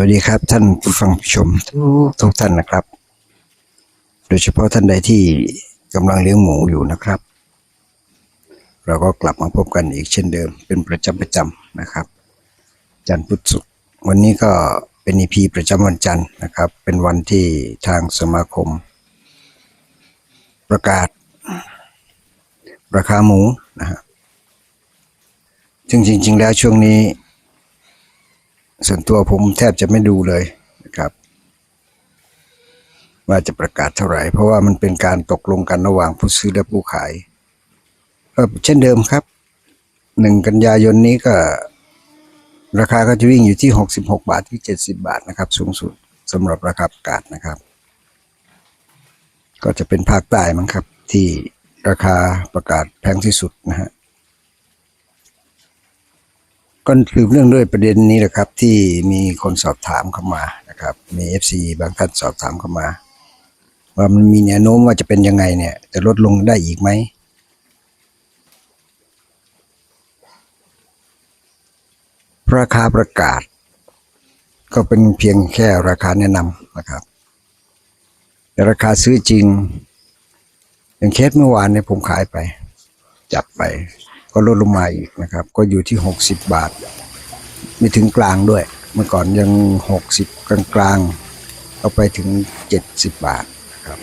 วัสดีครับท่านผู้ฟังผู้ชมทุกทุกท่านนะครับ โดยเฉพาะท่านใดที่กำลังเลี้ยงหมูอยู่นะครับ เราก็กลับมาพบกันอีกเช่นเดิม เป็นประจำประจำนะครับจันทร์พุธศุกร์วันนี้ก็เป็นอีพีประจำวันจันทร์นะครับ เป็นวันที่ทางสมาคม ประกาศ ราคาหมูนะฮะซึ่งจริง ๆ แล้วช่วงนี้ ส่วนตัวผมแทบจะไม่ดูเลยนะครับ ว่าจะประกาศเท่าไหร่ เพราะว่ามันเป็นการตกลงกันระหว่างผู้ซื้อและผู้ขายเช่นเดิมครับหนึ่งกันยายนนี้ก็ ราคาก็จะวิ่งอยู่ที่ 66 บาทที่ 70 บาทนะครับ สูงสุดสำหรับราคาประกาศนะครับ ก็จะเป็นภาคใต้มั้งครับ ที่ราคาประกาศแพงที่สุดนะฮะ ก็คือเรื่องด้วยประเด็นนี้แหละครับที่มีคนสอบถามเข้ามานะครับมี FC บางท่านสอบถามเข้ามา ว่ามันมีแนวโน้มว่าจะเป็นยังไงเนี่ย จะลดลงได้อีกไหมราคาประกาศ ก็เป็นเพียงแค่ราคาแนะนำนะครับ แต่ราคาซื้อจริง อย่างเคสเมื่อวานเนี่ยผมขายไป จับไป ก็ลดลงมาอีกนะครับ ก็อยู่ที่ 60 บาท ไม่ถึงกลางด้วย เมื่อก่อนยัง 60 กลางกลางเอาไปถึง 70 บาทนะครับ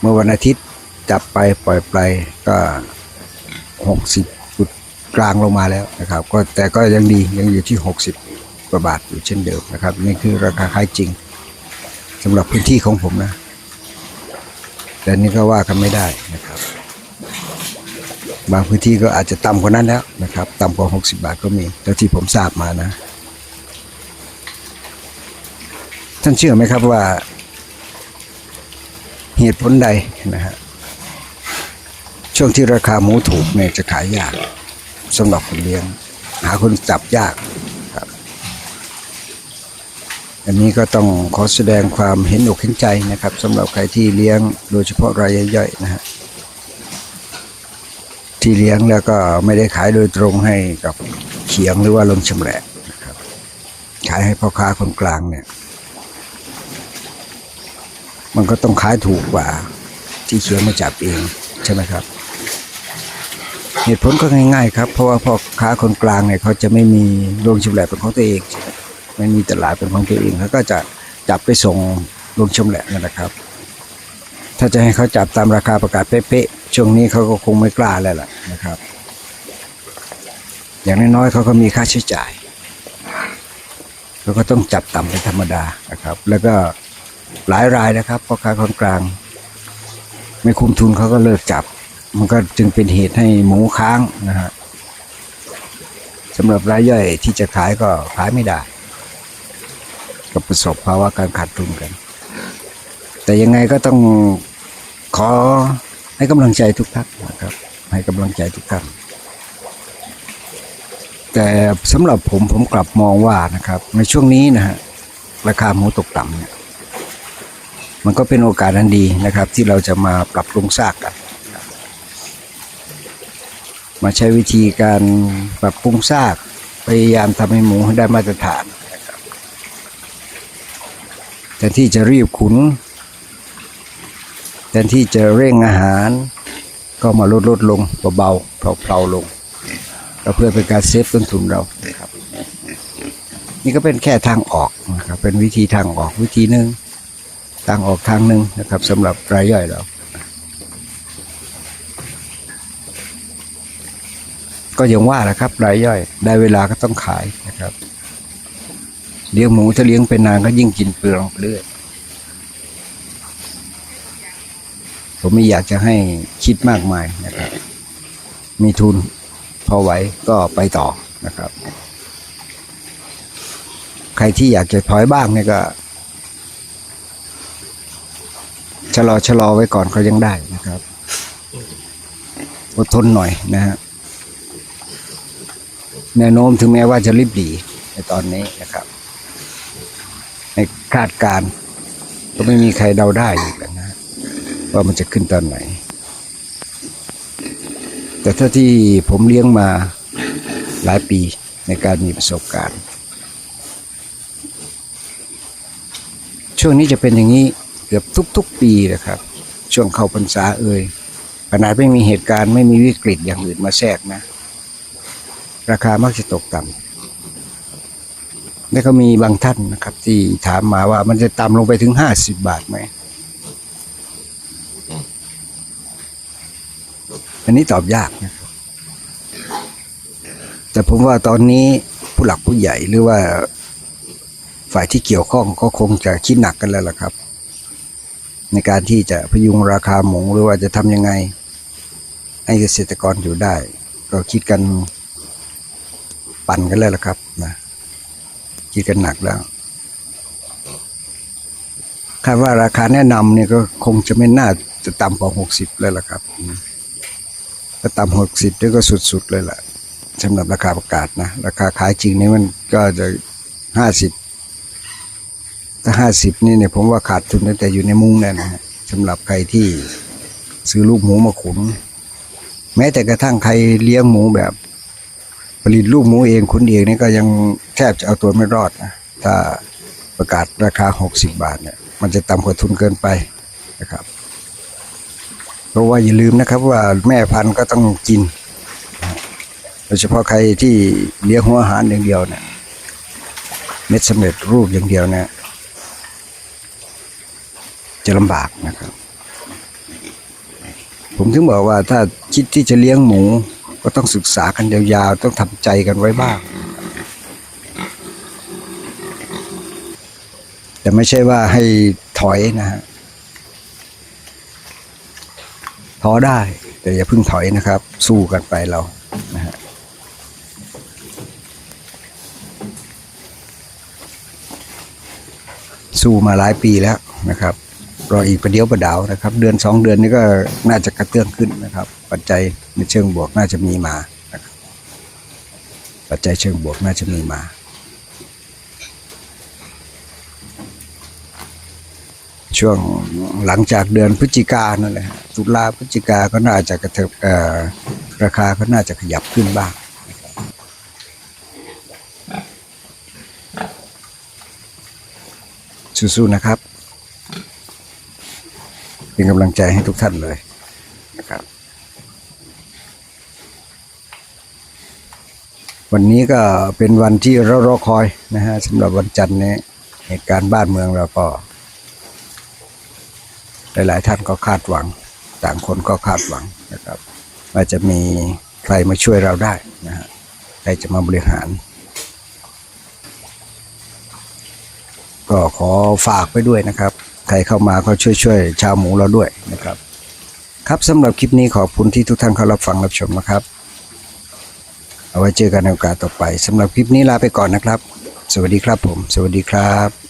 เมื่อวันอาทิตย์จับไปปล่อยไปก็ 60จุดกลางลงมาแล้วนะครับ ก็แต่ก็ยังดียังอยู่ที่ 60กว่าบาทอยู่เช่นเดิมนะครับ นี่คือราคาขายจริงสำหรับพื้นที่ของผมนะแต่นี่ก็ว่ากันไม่ได้นะครับ บางพื้นที่ก็อาจจะต่ำกว่านั้นแล้วนะครับต่ำกว่า 60 บาทก็มีเท่าที่ผมทราบมานะ ท่านเชื่อไหมครับว่า เหตุผลใดนะฮะช่วงที่ราคาหมูถูกเนี่ยจะขายยากสำหรับคนเลี้ยง หาคนจับยากครับ อันนี้ก็ต้องขอแสดงความเห็นอกเห็นใจนะครับสำหรับใครที่เลี้ยงโดยเฉพาะรายย่อยๆนะฮะ ที่เลี้ยงแล้วก็ไม่ได้ขายโดยตรงให้กับเขียงหรือว่าลงชำแหละนะครับขายให้พ่อค้าคนกลางเนี่ย มันก็ต้องขายถูกกว่า ที่เขียงมาจับเองใช่ไหมครับ เหตุผลก็ง่าย ๆ ครับ เพราะว่าพ่อค้าคนกลางเนี่ยเขาจะไม่มีโรงชำแหละเป็นของตัวเองไมไม่มีตลาดเป็นของตัวเองเขาก็จะจับไปส่งโรงชำแหละนั่นแหละครับ ถ้าจะให้เขาจับตามราคาประกาศเป๊ะๆช่วงนี้เขาก็คงไม่กล้าแล้วล่ะนะครับ อย่างน้อยๆเขาก็มีค่าใช้จ่ายเขาก็ต้องจับต่ำเป็นธรรมดานะครับ แล้วก็หลายรายนะครับพ่อค้าคนกลาง ไม่คุ้มทุนเขาก็เลิกจับ มันก็จึงเป็นเหตุให้หมูค้างนะฮะสำหรับรายย่อยที่จะขายก็ขายไม่ได้ก็ประสบภาวะการขาดทุนกัน แต่ยังไงก็ต้อง ขอให้กำลังใจทุกท่านนะครับ ให้กำลังใจทุกท่านแต่สำหรับผมผมกลับมองว่านะครับ ในช่วงนี้นะฮะราคาหมูตกต่ำเนี่ยมันก็เป็นโอกาสอันดีนะครับ ที่เราจะมาปรับปรุงซากกัน มาใช้วิธีการปรับปรุงซากพยายามทำให้หมูได้มาตรฐานนะครับแต่ที่จะรีบขุน แทนที่จะเร่งอาหาร ก็มาลดลดลงเบาๆเพลาๆลงก็เพื่อเป็นการเซฟต้นทุนเรานะครับ นี่ก็เป็นแค่ทางออกนะครับ เป็นวิธีทางออกวิธีหนึ่งทางออกทางหนึ่งนะครับสำหรับรายย่อยเรา ก็อย่างว่าแหละครับรายย่อย ได้เวลาก็ต้องขายนะครับเลี้ยงหมูถ้าเลี้ยงเป็นนานก็ยิ่งกินเปลืองไปเรื่อย ผมไม่อยากจะให้คิดมากมายนะครับ มีทุนพอไหวก็ไปต่อนะครับ ใครที่อยากจะถอยบ้างเนี่ยก็ชะลอชะลอไว้ก่อนก็ยังได้นะครับอดทนหน่อยนะฮะแนวโน้มถึงแม้ว่าจะรีบดีในตอนนี้นะครับ ในคาดการก็ไม่มีใครเดาได้ ว่ามันจะขึ้นตอนไหน แต่ถ้าที่ผมเลี้ยงมาหลายปีในการมีประสบการณ์ ช่วงนี้จะเป็นอย่างนี้เกือบทุก ๆ ปีนะครับ ช่วงเข้าพรรษาเอ่ยขนาดไม่มีเหตุการณ์ไม่มีวิกฤตอย่างอื่นมาแทรกนะ ราคามักจะตกต่ำแล้วก็มีบางท่านนะครับ ที่ถามมาว่ามันจะต่ำลงไปถึง 50 บาทไหม อันนี้ตอบยากนะแต่ผมว่าตอนนี้ผู้หลักผู้ใหญ่หรือว่าฝ่ายที่เกี่ยวข้องก็คงจะคิดหนักกันแล้วล่ะครับ ในการที่จะพยุงราคาหมูหรือว่าจะทำยังไง ให้เกษตรกรอยู่ได้ ก็คิดกันปั่นกันแล้วล่ะครับนะคิดกันหนักแล้วคาดว่าราคาแนะนำเนี่ยก็คงจะไม่น่าจะต่ำกว่าหกสิบเลยล่ะครับ ถ้าต่ำหกสิบนี่ก็สุดๆเลยล่ะสำหรับราคาประกาศนะ ราคาขายจริงนี่มันก็จะห้าสิบถ้าห้าสิบนี่เนี่ยผมว่าขาดทุนตั้งแต่อยู่ในมุ้งแล้วนะฮะสำหรับใครที่ซื้อลูกหมูมาขุน แม้แต่กระทั่งใครเลี้ยงหมูแบบ ผลิตลูกหมูเองขุนเองนี่ก็ยังแทบจะเอาตัวไม่รอดนะถ้าประกาศราคาหกสิบบาทเนี่ยมันจะต่ำกว่าทุนเกินไปนะครับ เพราะว่าอย่าลืมนะครับว่าแม่พันธุ์ก็ต้องกิน โดยเฉพาะใครที่เลี้ยงหัวอาหารอย่างเดียวเนี่ยเม็ดสำเร็จรูปอย่างเดียวเนี่ยจะลำบากนะครับ ผมถึงบอกว่าถ้าคิดที่จะเลี้ยงหมู ก็ต้องศึกษากันยาวๆ ต้องทำใจกันไว้บ้าง แต่ไม่ใช่ว่าให้ถอยนะฮะ ท้อได้ แต่อย่าเพิ่งถอยนะครับ สู้กันไปเรานะฮะสู้มาหลายปีแล้วนะครับรออีกประเดี๋ยวประดาวนะครับ เดือนสองเดือนนี้ก็น่าจะกระเตื้องขึ้นนะครับ ปัจจัยในเชิงบวกน่าจะมีมานะครับปัจจัยเชิงบวกน่าจะมีมา ช่วงหลังจากเดือนพฤศจิกายนนั่นแหละตุลาพฤศจิกาก็น่าจะกระเถิบราคาก็น่าจะขยับขึ้นบ้างสู้ๆนะครับ เป็นกำลังใจให้ทุกท่านเลยนะครับวันนี้ก็เป็นวันที่เรารอคอยนะฮะสำหรับวันจันทร์นี้เหตุการณ์บ้านเมืองเราก็ หลายๆท่านก็คาดหวัง ต่างคนก็คาดหวังนะครับว่าจะมีใครมาช่วยเราได้นะฮะใครจะมาบริหาร ก็ขอฝากไปด้วยนะครับ ใครเข้ามาก็ช่วยช่วยๆชาวหมูเราด้วยนะครับ ครับสำหรับคลิปนี้ขอบคุณที่ทุกท่านเข้ารับฟังรับชมนะครับ เอาไว้เจอกันในโอกาสต่อไปสำหรับคลิปนี้ลาไปก่อนนะครับ สวัสดีครับผม สวัสดีครับ